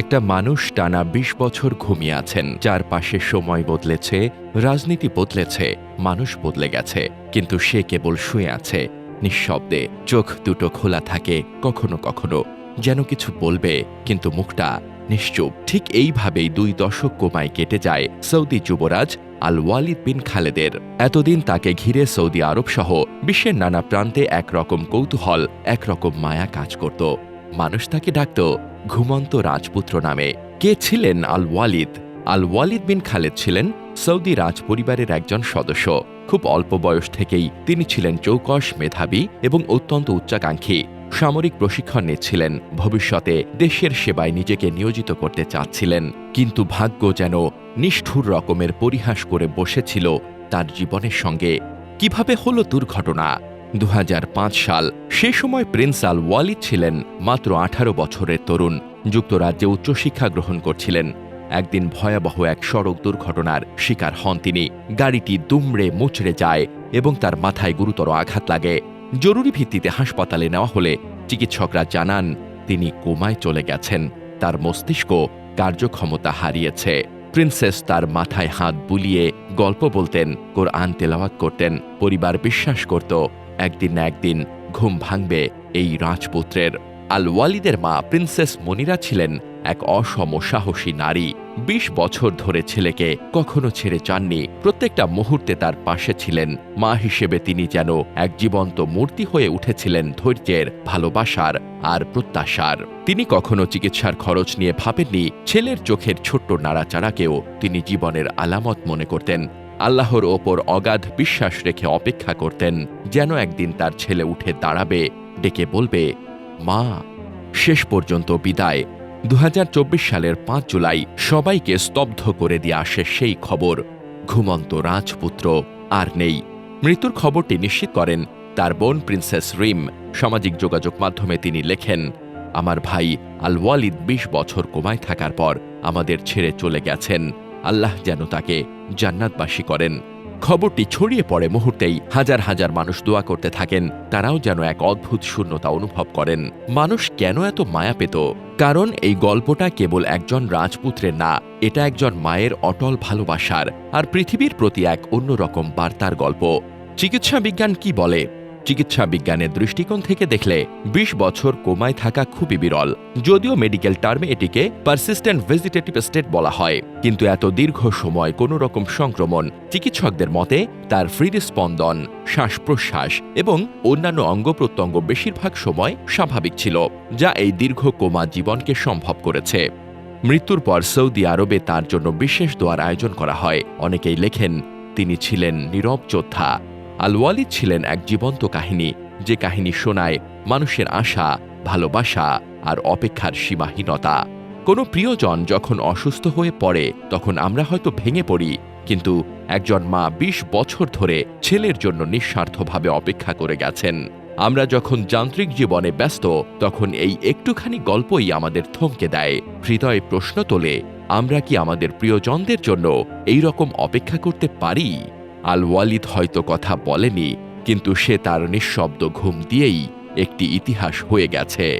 একটা মানুষ টানা ২০ বছর ঘুমিয়ে আছেন। যার পাশে সময় বদলেছে, রাজনীতি বদলেছে, মানুষ বদলে গেছে। কিন্তু সে কেবল শুয়ে আছে, নিঃশব্দে। চোখ দুটো খোলা থাকে, কখনো কখনো। যেন কিছু বলবে, কিন্তু মুখটা নিশ্চুপ। ঠিক এইভাবেই দুই দশক কোমায় কেটে যায় সৌদি যুবরাজ আল ওয়ালিদ বিন খালেদের। এতদিন তাকে ঘিরে সৌদি আরব সহ বিশ্বের নানা প্রান্তে একরকম কৌতূহল, একরকম মায়া কাজ করত। মানুষ তাকে ডাকত ঘুমন্ত রাজপুত্র নামে। কে ছিলেন আল ওয়ালিদ আল ওয়ালিদ বিন খালেদ ছিলেন সৌদি রাজ পরিবারের একজন সদস্য। খুব অল্প বয়স থেকেই তিনি ছিলেন চৌকস মেধাবী এবং অত্যন্ত উচ্চাকাঙ্ক্ষী। সামরিক প্রশিক্ষণ নিচ্ছিলেন, ভবিষ্যতে দেশের সেবায় নিজেকে নিয়োজিত করতে চাচ্ছিলেন। কিন্তু ভাগ্য যেন নিষ্ঠুর রকমের পরিহাস করে বসেছিল তার জীবনের সঙ্গে। কীভাবে হলো দুর্ঘটনা? দু হাজার পাঁচ সাল। সে সময় প্রিন্স আল ওয়ালিদ ছিলেন মাত্র আঠারো বছরের তরুণ। যুক্তরাজ্যে উচ্চশিক্ষা গ্রহণ করছিলেন। একদিন ভয়াবহ এক সড়ক দুর্ঘটনার শিকার হন তিনি। গাড়িটি দুমড়ে মুচড়ে যায় এবং তার মাথায় গুরুতর আঘাত লাগে। জরুরি ভিত্তিতে হাসপাতালে নেওয়া হলে চিকিৎসকরা জানান, তিনি কোমায় চলে গেছেন। তার মস্তিষ্ক কার্যক্ষমতা হারিয়েছে। প্রিন্সেস তার মাথায় হাত বুলিয়ে গল্প বলতেন, কোরআন তেলাওয়াত করতেন, পরিবার বিশ্বাস করত। একদিন না একদিন ঘুম ভাঙবে এই রাজপুত্রের। আল ওয়ালিদের মা প্রিন্সেস মনিরা ছিলেন এক অসম সাহসী নারী। ২০ বছর ধরে ছেলেকে কখনো ছেড়ে যাননি। প্রত্যেকটা মুহূর্তে তার পাশে ছিলেন। মা হিসেবে তিনি যেন এক জীবন্ত মূর্তি হয়ে উঠেছিলেন ধৈর্যের, ভালোবাসার আর প্রত্যাশার। তিনি কখনো চিকিৎসার খরচ নিয়ে ভাবেননি। ছেলের চোখের ছোট্ট নাড়াচাড়াকেও তিনি জীবনের আলামত মনে করতেন। আল্লাহর ওপর অগাধ বিশ্বাস রেখে অপেক্ষা করতেন, যেন একদিন তার ছেলে উঠে দাঁড়াবে, ডেকে বলবে, মা, শেষ পর্যন্ত বিদায়। দু হাজার চব্বিশ সালের পাঁচ জুলাই সবাইকে স্তব্ধ করে দিয়ে আসে সেই খবর। ঘুমন্ত রাজপুত্র আর নেই। মৃত্যুর খবরটি নিশ্চিত করেন তার বোন প্রিন্সেস রিম। সামাজিক যোগাযোগ মাধ্যমে তিনি লেখেন, আমার ভাই আল ওয়ালিদ বিশ বছর কোমায় থাকার পর আমাদের ছেড়ে চলে গেছেন। আল্লাহ যেন তাকে জান্নাতবাসী করেন। খবরটি ছড়িয়ে পড়ে মুহূর্তেই হাজার হাজার মানুষ দোয়া করতে থাকেন, তারাও যেন এক অদ্ভুত শূন্যতা অনুভব করেন। মানুষ কেন এত মায়া পেত? কারণ এই গল্পটা কেবল একজন রাজপুত্রের না, এটা একজন মায়ের অটল ভালোবাসার, আর পৃথিবীর প্রতি এক অন্যরকম বার্তার গল্প। চিকিৎসা বিজ্ঞান কি বলে? চিকিৎসা বিজ্ঞানের দৃষ্টিকোণ থেকে দেখলে ২০ বছর কোমায় থাকা খুবই বিরল। যদিও মেডিকেল টার্মে এটিকে পারসিস্টেন্ট ভেজিটেটিভ স্টেট বলা হয়। কিন্তু এত দীর্ঘ সময় কোনো রকম সংক্রমণ চিকিৎসকদের মতে তার হৃদস্পন্দন শ্বাস প্রশ্বাস এবং অন্যান্য অঙ্গ প্রত্যঙ্গ বেশিরভাগ সময় স্বাভাবিক ছিল, যা এই দীর্ঘ কোমা জীবনকে সম্ভব করেছে। মৃত্যুর পর সৌদি আরবে তার জন্য বিশেষ দোয়ার আয়োজন করা হয়। অনেকেই লেখেন, তিনি ছিলেন নীরব যোদ্ধা। আল ওয়ালিদ ছিলেন এক জীবন্ত কাহিনী, যে কাহিনী শোনায় মানুষের আশা, ভালোবাসা আর অপেক্ষার সীমাহীনতা। কোনো প্রিয়জন যখন অসুস্থ হয়ে পড়ে, তখন আমরা হয়তো ভেঙে পড়ি, কিন্তু একজন মা ২০ বছর ধরে ছেলের জন্য নিঃস্বার্থভাবে অপেক্ষা করে গেছেন। আমরা যখন যান্ত্রিক জীবনে ব্যস্ত, তখন এই একটুখানি গল্পই আমাদের থমকে দেয়। হৃদয়ে প্রশ্ন তোলে, আমরা কি আমাদের প্রিয়জনদের জন্য এই রকম অপেক্ষা করতে পারি? আল ওয়ালিদ হয়তো কথা বলেনি, কিন্তু সে তার নিঃশব্দ ঘুম দিয়েই একটি ইতিহাস হয়ে গেছে।